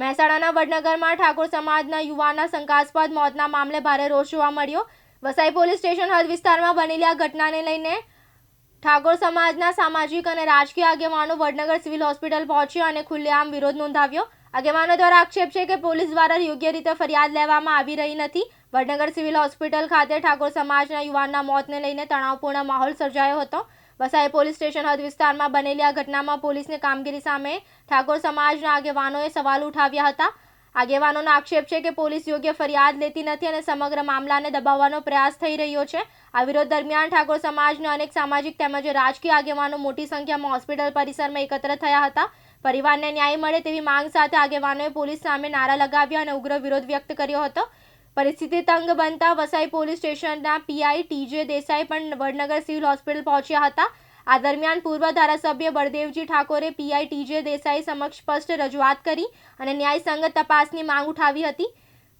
મહેસાણાના વડનગરમાં ઠાકોર સમાજના યુવાનના શંકાસ્પદ મોતના મામલે ભારે રોષ જોવા મળ્યો. વસાઈ પોલીસ સ્ટેશન હદ વિસ્તારમાં બનેલી આ ઘટનાને લઈને ઠાકોર સમાજના સામાજિક અને રાજકીય આગેવાનો વડનગર સિવિલ હોસ્પિટલ પહોંચ્યા અને ખુલ્લેઆમ વિરોધ નોંધાવ્યો. આગેવાનો દ્વારા આક્ષેપ છે કે પોલીસ દ્વારા યોગ્ય રીતે ફરિયાદ લેવામાં આવી રહી નથી. વડનગર સિવિલ હોસ્પિટલ ખાતે ઠાકોર સમાજના યુવાનના મોતને લઈને તણાવપૂર્ણ માહોલ સર્જાયો હતો. વસાઈ પોલીસ સ્ટેશન હદ વિસ્તારમાં બનેલી આ ઘટનામાં પોલીસની કામગીરી સામે ઠાકોર સમાજના આગેવાનોએ સવાલ ઉઠાવ્યા હતા. આગેવાનોનો આક્ષેપ છે કે પોલીસ યોગ્ય ફરિયાદ લેતી નથી અને સમગ્ર મામલાને દબાવવાનો પ્રયાસ થઈ રહ્યો છે. આ વિરોધ દરમિયાન ઠાકોર સમાજના અનેક સામાજિક તેમજ રાજકીય આગેવાનો મોટી સંખ્યામાં હોસ્પિટલ પરિસરમાં એકત્ર થયા હતા. પરિવારને ન્યાય મળે તેવી માંગ સાથે આગેવાનોએ પોલીસ સામે નારા લગાવ્યા અને ઉગ્ર વિરોધ વ્યક્ત કર્યો હતો. પરિસ્થિતિ તંગ બનતા વસાઈ પોલીસ સ્ટેશનના પીઆઈ ટીજે દેસાઈ પણ વડનગર સિવિલ હોસ્પિટલ પહોંચ્યા હતા. આ દરમિયાન પૂર્વ ધારાસભ્ય બળદેવજી ઠાકોરે પીઆઈ ટીજે દેસાઈ સમક્ષ સ્પષ્ટ રજૂઆત કરી અને ન્યાયસંગત તપાસની માંગ ઉઠાવી હતી.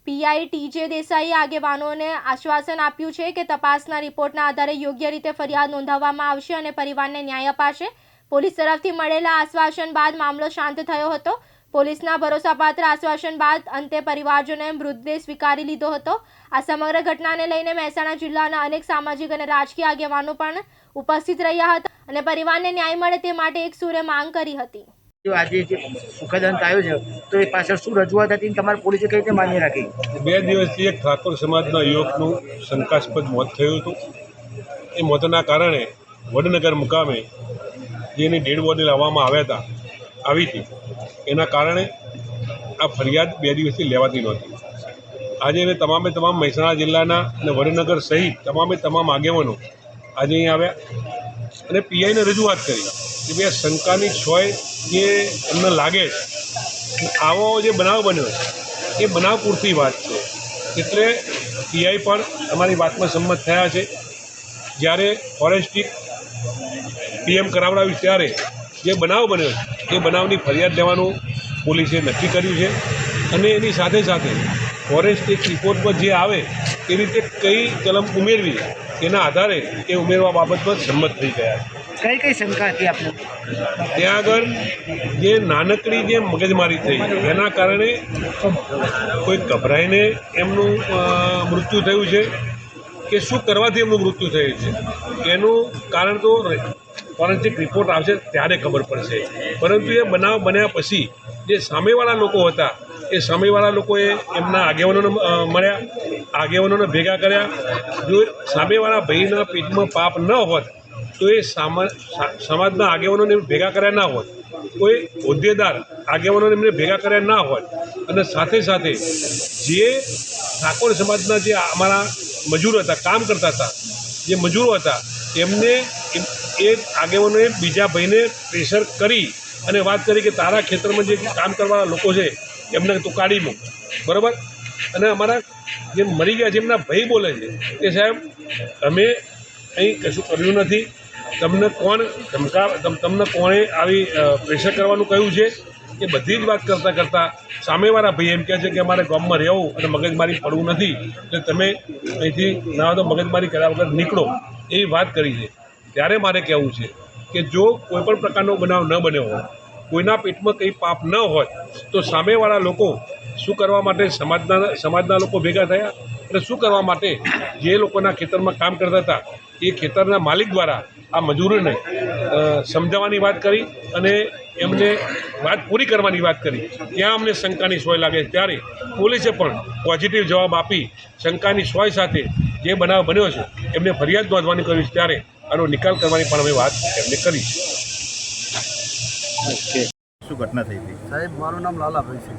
પીઆઈ ટીજે દેસાઈએ આગેવાનોને આશ્વાસન આપ્યું છે કે તપાસના રિપોર્ટના આધારે યોગ્ય રીતે ફરિયાદ નોંધાવવામાં આવશે અને પરિવારને ન્યાય અપાશે. પોલીસ તરફથી મળેલા આશ્વાસન બાદ મામલો શાંત થયો હતો. પોલીસના ભરોસાપાત્ર આશ્વાસન બાદ અંતે પરિવારજનોએ મૃતદેહ સ્વીકારી લીધો હતો. આ સમગ્ર ઘટનાને લઈને મહેસાણા જિલ્લાના અનેક સામાજિક અને રાજકીય આગેવાનો પણ ઉપસ્થિત રહ્યા હતા અને પરિવારને ન્યાય મળે તે માટે એક સુરે માંગ કરી હતી. જો આજે જે સુખદ અંત આવ્યો છે તો એ પાછળ શું રજૂઆત હતી તમારે પોલીસે કઈ રીતે માન્ય રાખી? બે દિવસથી એક ઠાકોર સમાજના યુવકનું શંકાસ્પદ મોત થયું હતું. એ મોતના કારણે વડનગર મુકામે જેની ડેડ બોડી લાવવામાં આવ્યા હતા, આવી હતી. એના કારણે આ ફરિયાદ બે દિવસથી લેવાતી નહોતી. આજે એને તમામે તમામ મહેસાણા જિલ્લાના અને વડનગર સહિત તમામે તમામ આગેવાનો આજે અહીં આવ્યા અને પીઆઈને રજૂઆત કરી કે ભાઈ શંકાની છોય જે એમને લાગે આવો જે બનાવ બન્યો એ બનાવ પૂરતી વાત છે. એટલે પીઆઈ પણ અમારી વાતમાં સંમત થયા છે. જ્યારે ફોરેસ્ટિક પીએમ કરાવડાવ્યું ત્યારે જે બનાવ બન્યો એ બનાવની ફરિયાદ લેવાનું પોલીસે નક્કી કર્યું છે અને એની સાથે સાથે ફોરેસ્ટિક રિપોર્ટ પર જે આવે એ રીતે કઈ કલમ ઉમેરવી એના આધારે એ ઉમેરવા બાબત પર સંમત થઈ ગયા છે. કઈ કઈ શંકા હતી આપણે ત્યાં આગળ જે નાનકડી જે મગજમારી થઈ એના કારણે કોઈ ગભરાઈને એમનું મૃત્યુ થયું છે કે શું કરવાથી એમનું મૃત્યુ થયું છે? એનું કારણ તો ફોરેન્સિક રિપોર્ટ આવશે ત્યારે ખબર પડશે. પરંતુ એ બનાવ બન્યા પછી જે સામેવાળા લોકો હતા, એ સામેવાળા લોકોએ એમના આગેવાનોને મળ્યા. આગેવાનોને ભેગા કર્યા. જો સામેવાળા ભાઈના પેટમાં પાપ ન હોત, તો એ સામા સમાજના આગેવાનોને ભેગા કર્યા ના હોત. કોઈ હોદ્દેદાર આગેવાનોને એમને ભેગા કર્યા ના હોત. અને સાથે સાથે જે ઠાકોર સમાજના જે અમારા મજૂરો હતા, કામ કરતા હતા, જે મજૂરો હતા એમને એમ- એ આગેવાનોએ બીજા ભાઈને પ્રેશર કરી અને વાત કરી કે તારા ખેતરમાં જે કામ કરવાના લોકો છે, એમને તું કાઢી મૂક. બરાબર? અને અમારા જે મરી ગયા છે એમના ભાઈ બોલે છે, કે સાહેબ, અમે અહીં કશું કર્યું નથી. તમને કોણ ધમકા, તમ- તમને કોણે આવી પ્રેશર કરવાનું કહ્યું છે? એ બધી જ વાત કરતાં કરતાં સામેવાળા ભાઈ એમ કહે છે કે, અમારે ગામમાં રહેવું અને મગજમારી પડવું નથી. એટલે તમે અહીંથી ના તો મગજમારી કર્યા વગર નીકળો. એવી વાત કરી છે. ત્યારે મારે કહેવું છે કે જો કોઈપણ પ્રકારનો બનાવ ન બન્યો હોય, કોઈના પેટમાં કંઈ પાપ ન હોય, તો સામેવાળા લોકો શું કરવા માટે સમાજના સમાજના લોકો ભેગા થયા અને શું કરવા માટે જે લોકોના ખેતરમાં કામ કરતા હતા, એ ખેતરના માલિક દ્વારા આ મજૂરોને સમજાવવાની વાત કરી અને એમને વાત પૂરી કરવાની વાત કરી. ત્યાં અમને શંકાની સોય લાગે. ત્યારે પોલીસે પણ પોઝિટિવ જવાબ આપી શંકાની સોય સાથે જે બનાવ બન્યો છે, એમને ફરિયાદ નોંધવાની કરી. છે ત્યારે આનો નિકાલ કરવાની પણ અમે વાત એમને કરી. છે શું ઘટના થઈ હતી? સાહેબ મારું નામ લાલાભાઈ છે.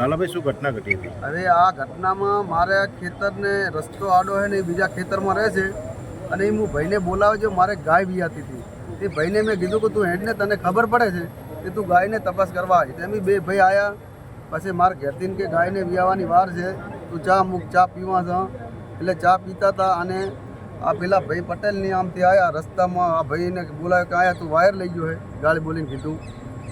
લાલાભાઈ શું ઘટના ઘટી હતી? અરે આ ઘટનામાં મારે ખેતરને રસ્તો આડો છે ને એ બીજા ખેતરમાં રહે છે અને એ હું ભાઈને બોલાવે છે મારે ગાય વિયાતી હતી. એ ભાઈને મેં કીધું કે તું હેડને તને ખબર પડે છે કે તું ગાયને તપાસ કરવા આવી. તેમ બે ભાઈ આવ્યા પછી મારે ઘેરથી કે ગાયને વિયાવાની વાર છે તું ચા મૂક ચા પીવા જા. એટલે ચા પીતા હતા અને આ પેલા ભાઈ પટેલની આમથી આવ્યા રસ્તામાં આ ભાઈને બોલાવ્યો કે આયા તું વાયર લઈ ગયો હે, ગાળી બોલીને કીધું.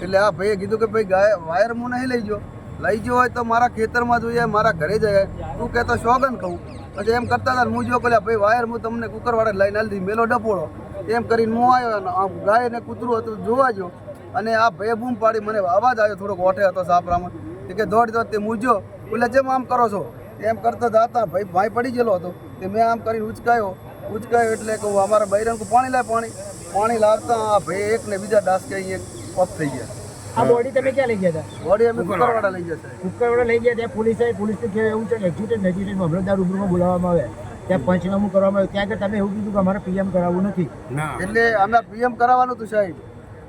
એટલે આ ભાઈએ કીધું કે ભાઈ ગાય વાયર હું નહીં લઈ ગયો. લઈ ગયો હોય તો મારા ખેતરમાં જોઈએ, મારા ઘરે જાય. તું કહેતો શોગન કહું. પછી એમ કરતા હતા હું જો પેલા ભાઈ વાયર હું તમને કુકરવાળે લઈને આલી દીધી, મેલો ડપોળો એમ કરીને હું આવ્યો આમ ગાય ને કૂતરું હતું, જોવા જો અને આ ભાઈએ બૂમ પાડી, મને અવાજ આવ્યો, થોડોક ઓઠે હતો સાપરામાં. કે દોડ દોડ તે મૂજો એટલે જેમ આમ કરો છો? એમ કરતા હતા, ભાઈ ભાઈ પડી ગયેલો હતો. તે મેં આમ કરીને ઉચકાયો. ઉચકાયો એટલે કે અમારા બૈરન પાણી લાય પાણી પાણી લાવતા આ ભાઈ એક ને બીજા ડાસકે અહીંયા ઓફ થઈ ગયા. આ બોડી તમે ક્યાં લઈ ગયા હતા? બોડી અમે કુકરવાડા લઈ જશે કુકરવાડા લઈ ગયા ત્યાં પોલીસે પોલીસને કે એવું છે કે મામલતદાર રૂબરૂમાં બોલાવવામાં આવે. ત્યાં પંચનામું કરવામાં આવ્યું ત્યાં તમે એવું કીધું કે અમારે પીએમ કરાવવું નથી. એટલે અમે પીએમ કરાવવાનું હતું સાહેબ.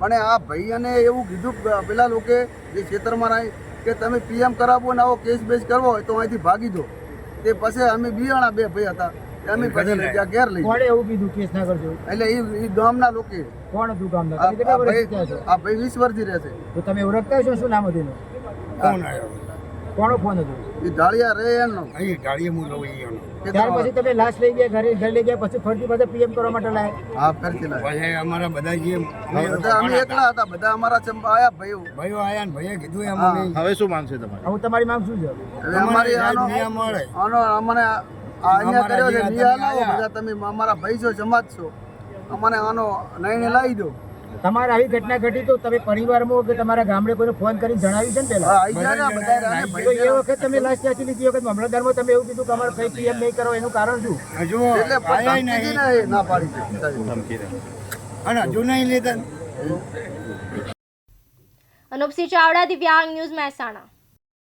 અને આ ભાઈને એવું કીધું કે પેલા લોકો જે ખેતરમાં રહી કે તમે પીએમ કરાવવો ને આવો કેસ બેસ કરવો હોય તો અહીંથી ભાગી દો તે પછી અમે બિયાણા બે ભાઈ હતા. તે પછી લઈ ગયા ઘેર લઈ કોણે એવું કીધું કેસ ના કરજો એટલે એ એ ગામના લોકો કોણ હતું ગામના? તમે કેટલા વર્ષથી ત્યાં છો? આ ભાઈ વીસ વર્ષથી રહેશે તો તમે ઓળખતા છો શું નામ હતું એનું? કોનો ફોન હતો? એ ઢાળિયા રહે એનો. ત્યાર પછી તમે લાશ લઈ ગયા ઘરે ઘરે લઈ ગયા પછી ફરતી પાછા પીએમ કરવા માટે લાયા? હા ફેરથી ભાઈ અમારા બધા જે બધા અમે એકલા હતા. બધા અમારા ચંપા આયા ભાઈઓ. ભાઈઓ આયા ને ભાઈએ કીધું એમ હવે શું માંગશે તમારે? હું તમારી માંગ શું છે? અમારી આનો મળે. આનો અમને આ અહીંયા કર્યો છે નિયા લાવો બધા તમે અમારા ભાઈ છો જમાત છો. અમને આનો નઈને લાવી દો. તમારે આવી ઘટના ઘટી તો તમે પરિવારમાં કે તમારા ગામડે કોઈને ફોન કરીને જણાવી છે ને પેલા? એ વખત તમે લાશ ચાચી લીધી? વખત મામલતદારમાં તમે એવું કીધું કે અમારે કઈ પીએમ નહીં કરો એનું કારણ શું? હજુ ના પાડી અને હજુ નહીં લીધા. અનુપસિંહ ચાવડા દિવ્યાંગ ન્યૂઝ મહેસાણા.